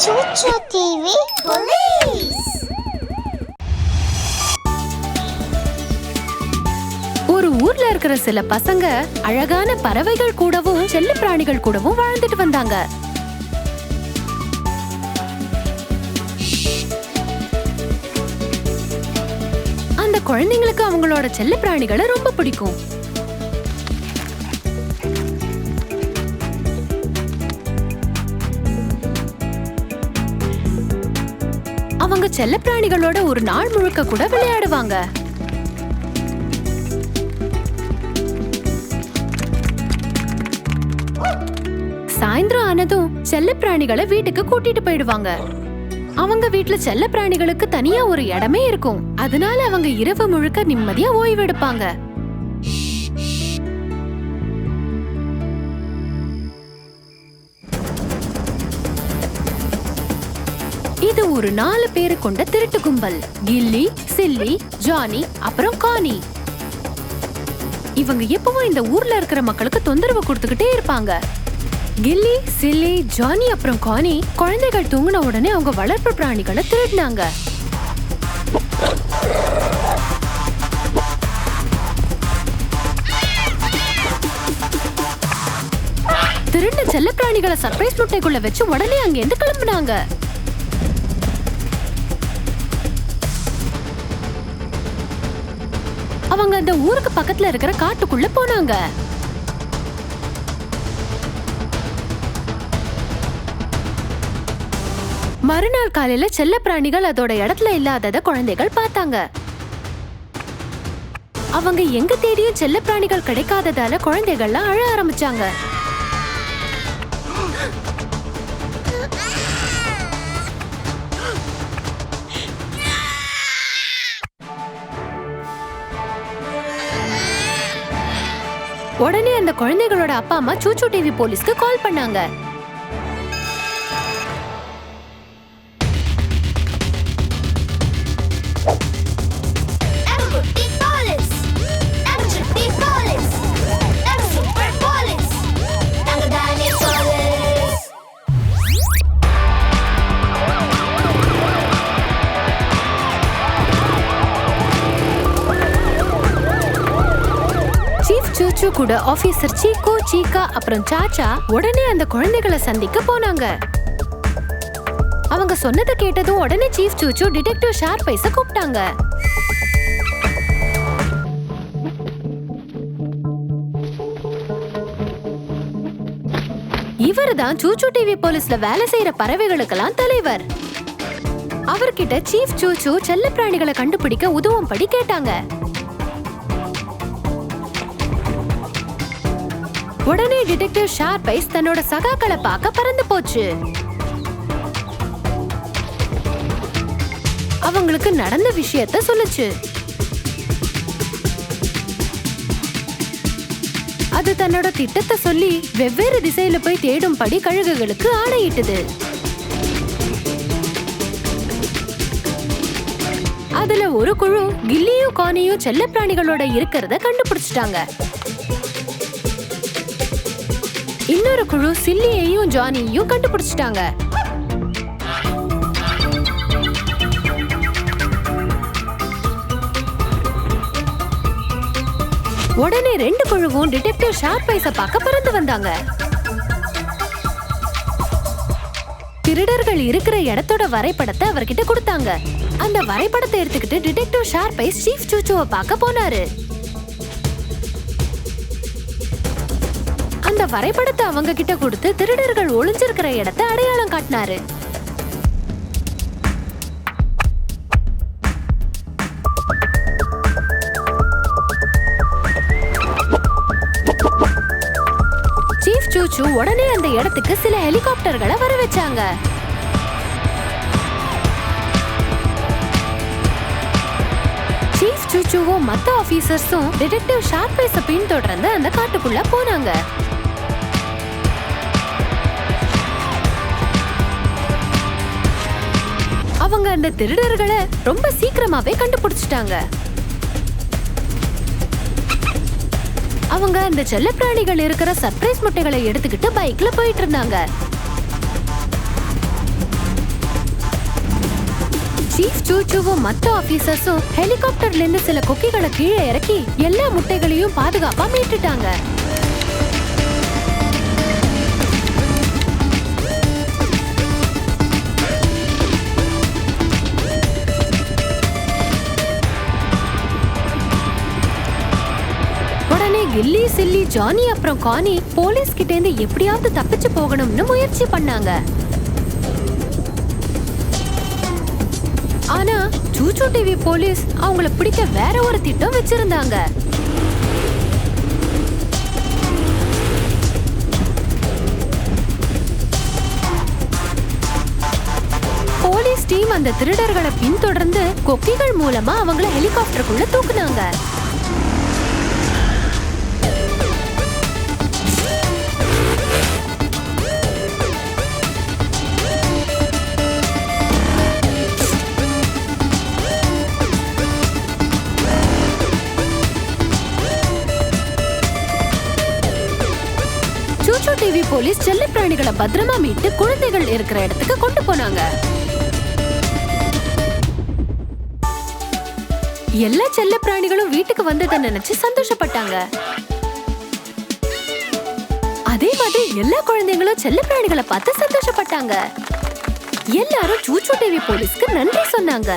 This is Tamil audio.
Chuchu TV Police. ஒரு ஊர்ல இருக்கிற சில பசங்க அழகான பறவைகள் கூடவும் செல்ல பிராணிகள் கூடவும் வாழ்ந்துட்டு வந்தாங்க அந்த குழந்தைங்களுக்கு அவங்களோட செல்ல பிராணிகளை ரொம்ப பிடிக்கும் அவங்க செல்ல பிராணிகளோட ஒரு நாள் முழுக்க கூட விளையாடுவாங்க. சாயந்தரம் ஆனதும் செல்ல பிராணிகளை வீட்டுக்கு கூட்டிட்டு போயிடுவாங்க. அவங்க வீட்ல செல்ல பிராணிகளுக்கு தனியா ஒரு இடமே இருக்கும். அதனால அவங்க இரவு முழுக்க நிம்மதியா ஓய்வெடுப்பாங்க ஒரு நாலு பேரு கொண்ட திருட்டு கும்பல். கில்லி சில்லி ஜானி அப்புறம் கானி இவங்க எப்பவும் இந்த ஊர்ல இருக்கிற மக்களுக்கு தொந்தரவு கொடுத்துக்கிட்டே இருப்பாங்க. கில்லி சில்லி ஜானி அப்புறம் கானி குழந்தைகள் தூங்கின உடனே அவங்க வளர்ப்பு பிராணிகளை திருடினாங்க. திருண்ட செல்ல பிராணிகளை சர்ப்ரைஸ் முட்டைக்குள்ள வச்சு உடனே அங்க இருந்து கிளம்புனாங்க. அவங்க அந்த ஊருக்கு பக்கத்துல இருக்கிற காட்டுக்குள்ள போனாங்க. மறுநாள் காலையில செல்ல பிராணிகள் அதோட இடத்துல இல்லாதத குழந்தைகள் பார்த்தாங்க. அவங்க எங்க தேடியும் செல்ல பிராணிகள் கிடைக்காததால குழந்தைகள்லாம் அழ ஆரம்பிச்சாங்க. உடனே அந்த குழந்தைகளோட அப்பா அம்மா சூச்சு டிவி போலீஸ்க்கு கால் பண்ணாங்க. சூச்சு கூட ஆபீசர் சீக்கோ சீக்கா அப்புறம் சாச்சா உடனே அந்த குழந்தைகளை சந்திக்க போனாங்க. அவங்க சொன்னதை கேட்டதும் உடனே சீஃப் சூச்சு டிடெக்டிவ் ஷார்ப் கூப்பிட்டாங்க. இவர் தான் சூச்சு டிவி போலீஸ்ல வேலை செய்யற பறவைகளுக்கெல்லாம் தலைவர். அவர்கிட்ட சீஃப் சூச்சு செல்ல பிராணிகளை கண்டுபிடிக்க உதவும்படி கேட்டாங்க. உடனே டிடெக்டிவ் ஷார்பைஸ் தன்னோட சகாக்களை பார்க்க பறந்து போச்சு. அவங்களுக்கு நடந்த விஷயத்த சொல்லுச்சு. அது தன்னோட திட்டத்தை சொல்லி வெவ்வேறு திசையில போய் தேடும்படி கழுகுகளுக்கு ஆணையிட்டது. அதுல ஒரு குழு கில்லியும் கானியும் செல்லப்பிராணிகளோட இருக்கிறத கண்டுபிடிச்சிட்டாங்க. இன்னொரு குழு சில்லியையும் ஜானியையும் கண்டுபிடிச்சிட்டாங்க. உடனே ரெண்டு குழுவும் டிடெக்டிவ் ஷார்ப் பைஸ பார்க்க பறந்து வந்தாங்க. திருடர்கள் இருக்கிற இடத்தோட வரைபடத்தை அவர்கிட்ட கொடுத்தாங்க. அந்த வரைபடத்தை எடுத்துக்கிட்டு டிடெக்டிவ் ஷார்ப் பைஸ் சீஃப் சூச்சுவை பார்க்க போனாரு. அந்த வரைபடத்தை அவங்க கிட்ட கொடுத்து திருடர்கள் ஒளிஞ்சிருக்கிற இடத்தை அடையாளம் காட்டினாரு. சீஃப் சூச்சு உடனே அந்த இடத்துக்கு சில ஹெலிகாப்டர்களை வர வச்சாங்க சீஃப் சூச்சுவும் மற்ற ஆபீசர்ஸும் டிடெக்டிவ் ஷார்பேஸை பின்தொடர்ந்து அந்த காட்டுக்குள்ள போனாங்க. அவங்க அந்த திருடர்களை ரொம்ப சீக்கிரமாவே கண்டுபிடிச்சிட்டாங்க. அவங்க அந்த செல்லப்பிராணிகள் இருக்கிற சர்ப்ரைஸ் முட்டைகளை எடுத்துக்கிட்டு பைக்ல போயிட்டு இருந்தாங்க சீஃப் சூச்சுவும் மத்த ஆபீசர்ஸும் ஹெலிகாப்டர்ல இருந்து சில கொக்கிகளை கீழே இறக்கி எல்லா முட்டைகளையும் பாதுகாப்பா மீட்டுட்டாங்க. உடனே சில்லி ஜானி அப்புறம் கானி போலீஸ் கிட்ட இருந்து எப்படியாவது தப்பிச்சு போகணும்னு முயற்சி பண்ணாங்க. ஆனா சூச்சு டிவி போலீஸ் அவங்கள பிடிக்க வேற ஒரு திட்டம் வச்சிருந்தாங்க. போலீஸ் டீம் அந்த திருடர்களை பின்தொடர்ந்து கொக்கிகள் மூலமா அவங்கள ஹெலிகாப்டருக்குள்ள தூக்குனாங்க. சூச்சு போலீஸ் செல்ல பிராணிகளை பத்திரமா மீட்டு குழந்தைகள் இருக்கிற இடத்துக்கு கொண்டு போனாங்க. எல்லா செல்ல பிராணிகளும் வீட்டுக்கு வந்ததை நினைச்சு சந்தோஷப்பட்டாங்க. அதே மாதிரி எல்லா குழந்தைங்களும் செல்ல பிராணிகளை பார்த்து சந்தோஷப்பட்டாங்க. எல்லாரும் சூச்சு டிவி போலீஸ்க்கு நன்றி சொன்னாங்க.